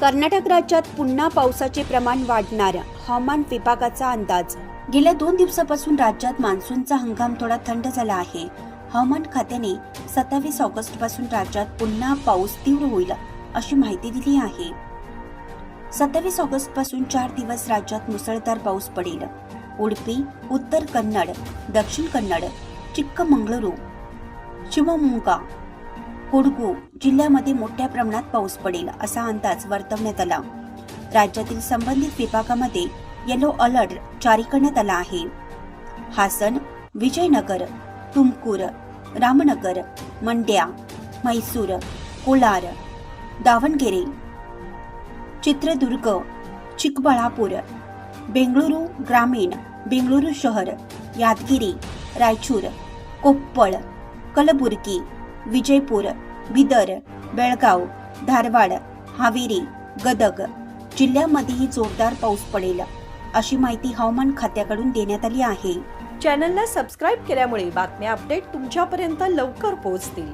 कर्नाटक राज्यात पुन्हा पावसाचे प्रमाण वाढणार हवामान विभागाचा अंदाज. गेल्या दोन दिवसापासून राज्यात मान्सूनचा हंगाम थोडा थंड झाला आहे. हवामान खात्याने सत्तावीस ऑगस्टपासून राज्यात पुन्हा पाऊस तीव्र होईल अशी माहिती दिली आहे. सत्तावीस ऑगस्टपासून चार दिवस राज्यात मुसळधार पाऊस पडेल. उडपी उत्तर कन्नड दक्षिण कन्नड चिक्कमंगळुरू शिवमोगा कुडगू जिल्ह्यामध्ये मोठ्या प्रमाणात पाऊस पडेल असा अंदाज वर्तवण्यात आला. राज्यातील संबंधित विभागामध्ये येलो अलर्ट जारी करण्यात आला आहे. हासन विजयनगर तुमकूर रामनगर मंड्या म्हैसूर कोलार दावणगेरे चित्रदुर्ग चिकबळापूर बेंगळुरू ग्रामीण बेंगळुरू शहर यादगिरी रायचूर कोप्पळ कलबुर्गी विजयपूर बिदर बेळगाव धारवाड हावेरी गदग जिल्ह्यामध्येही जोरदार पाऊस पडेल अशी माहिती हवामान खात्याकडून देण्यात आली आहे. चॅनलला सबस्क्राईब केल्यामुळे बातम्या अपडेट तुमच्यापर्यंत लवकर पोहोचतील.